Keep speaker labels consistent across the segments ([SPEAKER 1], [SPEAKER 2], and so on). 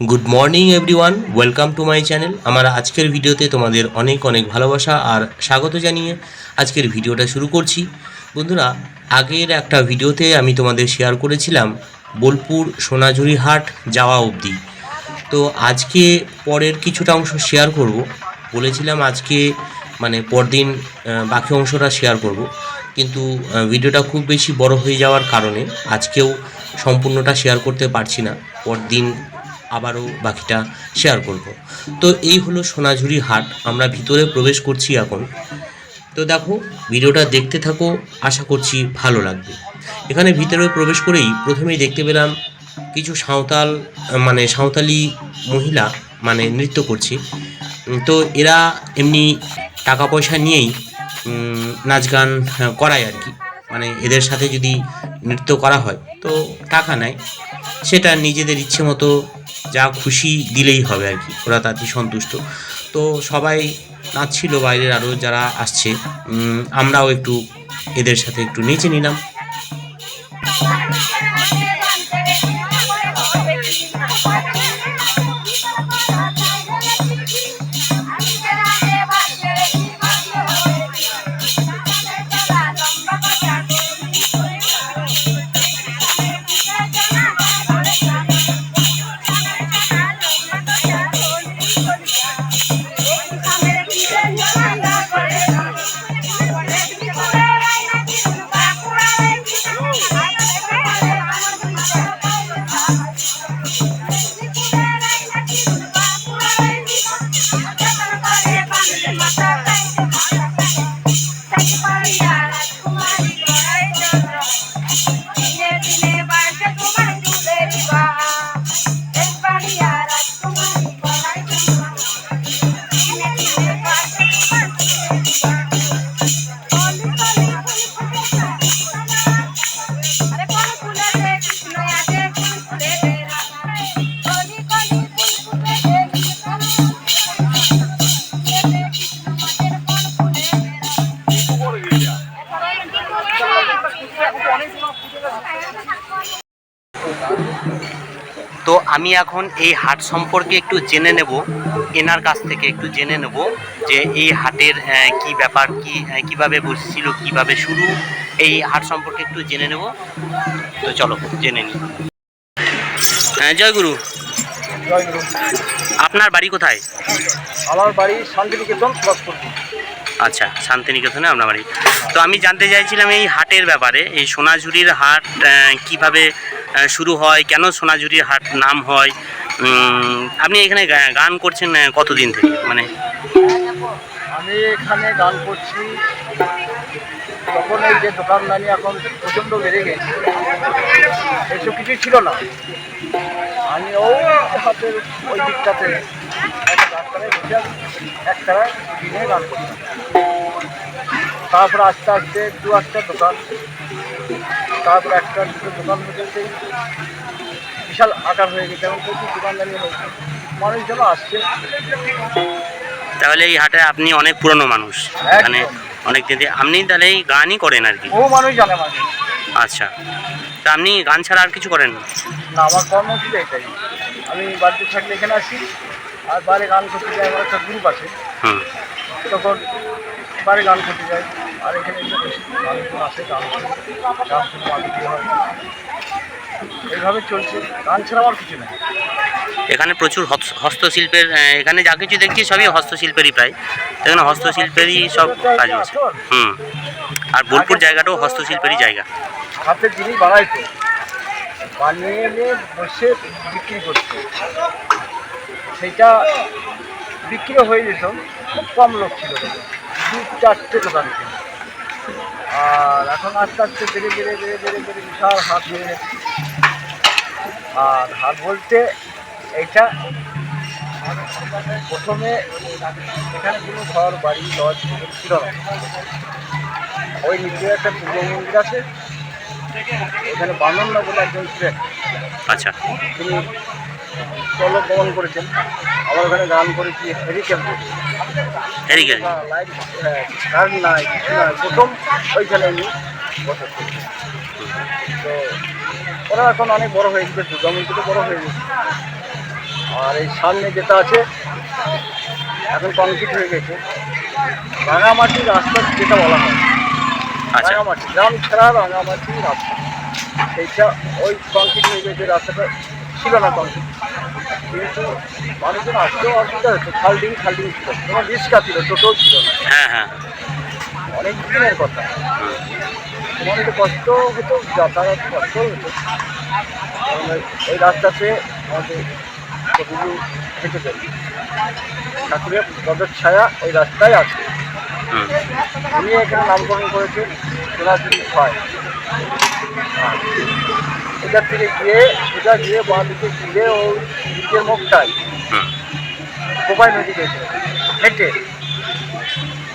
[SPEAKER 1] Good morning everyone welcome to my channel আমার আজকের ভিডিওতে তোমাদের অনেক অনেক ভালোবাসা আর স্বাগত জানিয়ে আজকের ভিডিওটা শুরু করছি। বন্ধুরা, আগের একটা ভিডিওতে আমি তোমাদের শেয়ার করেছিলাম বোলপুর সোনাঝুরি হাট যাওয়া অবধি। তো আজকে পরের কিছুটা অংশ শেয়ার করব। বলেছিলাম আজকে মানে পরদিন বাকি অংশটা শেয়ার করব। কিন্তু ভিডিওটা খুব বেশি বড় হয়ে যাওয়ার কারণে আজকেও সম্পূর্ণটা শেয়ার করতে পারছি না। পরদিন আবারও বাকিটা শেয়ার করব। তো এই হলো সোনাঝুরি হাট, আমরা ভিতরে প্রবেশ করছি এখন। তো দেখো, ভিডিওটা দেখতে থাকো, আশা করছি ভালো লাগবে। এখানে ভিতরে প্রবেশ করেই প্রথমেই দেখতে পেলাম কিছু সাঁওতাল মানে সাঁওতালি মহিলা মানে নৃত্য করছে। তো এরা এমনি টাকা পয়সা নিয়েই নাচ গান করায় আর কি। মানে এদের সাথে যদি নৃত্য করা হয়, তো টাকা নেয়। সেটা নিজেদের ইচ্ছে মতো যা খুশি দিলেই হবে আর কি। ওরা তাতে সন্তুষ্ট। তো সবাই নাচছিল, বাইরের আরও যারা আসছে আমরাও একটু এদের সাথে একটু নেচে নিলাম। এখন এই হাট সম্পর্কে একটু জেনে নেব এনার কাছ থেকে একটু জেনে নেব যে এই হাটের কি ব্যাপার কি কীভাবে বসছিল কীভাবে শুরু এই হাট সম্পর্কে একটু জেনে নেব। তো চলো জেনে নিই। হ্যাঁ, জয় গুরু। আপনার বাড়ি কোথায়?
[SPEAKER 2] আমার বাড়ি শান্তিনিকেতন
[SPEAKER 1] আচ্ছা শান্তিনিকেতনে আপনার বাড়ি। তো আমি জানতে চাইছিলাম এই হাটের ব্যাপারে এই সোনাঝুরির হাট কীভাবে শুরু হয়? কেন সোনাঝুরির হাট নাম হয়? আপনি এখানে গান করছেন কতদিন থেকে? মানে
[SPEAKER 2] আমি এখানে গান করছি। তখন এই যে দোকানদানি এখন প্রচণ্ড বেড়ে গেছে। এসব কিছুই ছিল না। আমি ওই হাতের ওই দিকটাতে। একটা রাস্তায় বসে একতারায় দিনে গান করতাম তারপরে আস্তে আস্তে দু একটা দোকান তারপরে একটা দুটো দোকান হতে বিশাল আকার হয়ে গেছে এবং প্রচুর দোকানদানি হয়েছে মানুষজন আসছে।
[SPEAKER 1] তাহলে এই হাটে আপনি অনেক পুরনো মানুষ মানে অনেক দিন আপনি তাহলে এই গানই করেন আর কি?
[SPEAKER 2] বহু মানুষ জানে মানুষ
[SPEAKER 1] আচ্ছা। তা আপনি গান ছাড়া আর কিছু করেন না?
[SPEAKER 2] না আমার কর্মসূচি এটাই। আমি বাড়িতে থাকলে এখানে আসি আর বাইরে গান করতে যাই আমার একটা গ্রুপ আছে।
[SPEAKER 1] হুম।
[SPEAKER 2] তখন বাইরে গান করতে যাই। আর এখানে এসে বেশি মানুষজন আসে গান গান শুনে আনন্দ হয়। এইভাবে চলছে। গান ছাড়া আমার কিছু নেই।
[SPEAKER 1] এখানে প্রচুর হস্তশিল্পের এখানে যা কিছু দেখছি সবই হস্তশিল্পেরই প্রায়। এখানে হস্তশিল্পেরই সব কাজ হচ্ছে হুম। আর বোলপুর জায়গাটাও হস্তশিল্পেরই জায়গা।
[SPEAKER 2] হাতের জিনিস বানাইতো বানিয়ে এনে বসে বিক্রি করতো সেইটা বিক্রি হয়ে যেত। খুব কম লোক ছিল। দু চারটে দোকান আর এখন আস্তে আস্তে বেড়ে বেড়ে বেড়ে বেড়ে বেড়ে বিশাল হাত হয়ে গেছে আর হাত বলতে এইটা প্রথমে এখানে কোনো ঘর বাড়ি লজ ছিল না। ওই নিচে একটা পূর্ব মন্দির আছে। এখানে বামনদা বলে একজন ছিলেন।
[SPEAKER 1] আচ্ছা।
[SPEAKER 2] তিনি চলক গমন করেছেন। আমার ওখানে গান করেছি হেরি ক্যাম্পে গান নাই প্রথম ওইখানে আমি তো ওরা এখন অনেক বড় হয়ে গেছে দুর্গামন থেকে বড় হয়ে গেছে। আর এই সামনে যেটা আছে এখন কংক্রিট হয়ে গেছে। রাঙামাটির রাস্তা যেটা বলা হয়।
[SPEAKER 1] আচ্ছা।
[SPEAKER 2] রাঙামাটি গ্রাম ছাড়া রাঙামাটি রাস্তা। সেইটা ওই কংক্রিট হয়ে গেছে রাস্তাটা ছিল না কংক্রিট মানুষজন আসতেও অসুবিধা হচ্ছে। খালডিং খালডিং ছিল। কোনো রিক্সা ছিল ছিল
[SPEAKER 1] হ্যাঁ হ্যাঁ।
[SPEAKER 2] অনেক দিনের কথা। তোমার একটু কষ্ট হতো যাতায়াত কষ্ট হতো। ওই- রাস্তাতে আমাদের প্রভু হেঁটে যাই ঠাকুরের পদের ছায়া ওই রাস্তায় আছে। উনি এখানে নামকরণ করেছে সোনাঝুরি ছয়। হ্যাঁ। এটার থেকে গিয়ে সোজা গিয়ে বাঁ দিকে গিয়ে ওই দিকের মুখটাই কোপাই নদী গেছে। হেঁটে।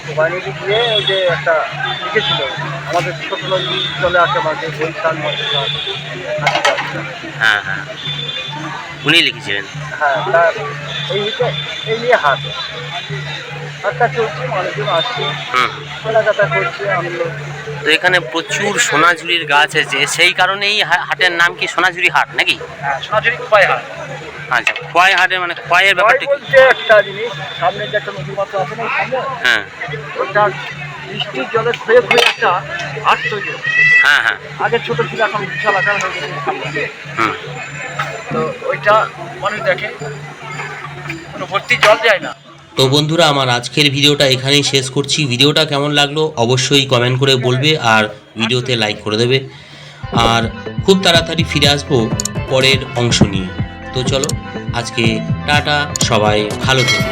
[SPEAKER 2] কোপাই নদী গিয়ে ওই যে একটা লিখেছিল আমাদের ছোট নদী চলে আসে মাঝে বৈশাখ মাঝে
[SPEAKER 1] হ্যাঁ হ্যাঁ। উনি লিখেছিলেন?
[SPEAKER 2] হ্যাঁ তার এই এই নিয়ে হাট। হাটটা চলছে মানুষজন আসছে।
[SPEAKER 1] হুম।
[SPEAKER 2] কেনাকাটা করছে আনন্দ
[SPEAKER 1] তো এখানে প্রচুর সোনাঝুরির গাছ আছে। সেই কারণেই হাটের নাম কি সোনাঝুরি হাট নাকি?
[SPEAKER 2] হ্যাঁ সোনাঝুরি কোপাই হাট।
[SPEAKER 1] আচ্ছা খোয়াই হাটে মানে খোয়াইয়ের ব্যাপারটা কি?
[SPEAKER 2] বলতে একটা জিনিস সামনে যে একটা নদীর আছে না
[SPEAKER 1] হ্যাঁ।
[SPEAKER 2] ওটা বৃষ্টির জলে ক্ষয়ে ক্ষয়ে একটা হাট তৈরি
[SPEAKER 1] হ্যাঁ হ্যাঁ।
[SPEAKER 2] আগে ছোট ছিল এখন বিশাল আকার হয়ে গেছে
[SPEAKER 1] হুম।
[SPEAKER 2] তো ওইটা মানুষ দেখে কোনো ভর্তি জল যায় না।
[SPEAKER 1] তো বন্ধুরা আমার আজকের ভিডিওটা এখানেই শেষ করছি। ভিডিওটা কেমন লাগল অবশ্যই কমেন্ট করে বলবে আর ভিডিওতে লাইক করে দেবে। আর খুব তাড়াতাড়ি ফিরে আসব পরের অংশ নিয়ে। তো চলো আজকে টাটা সবাই ভালো থেকো।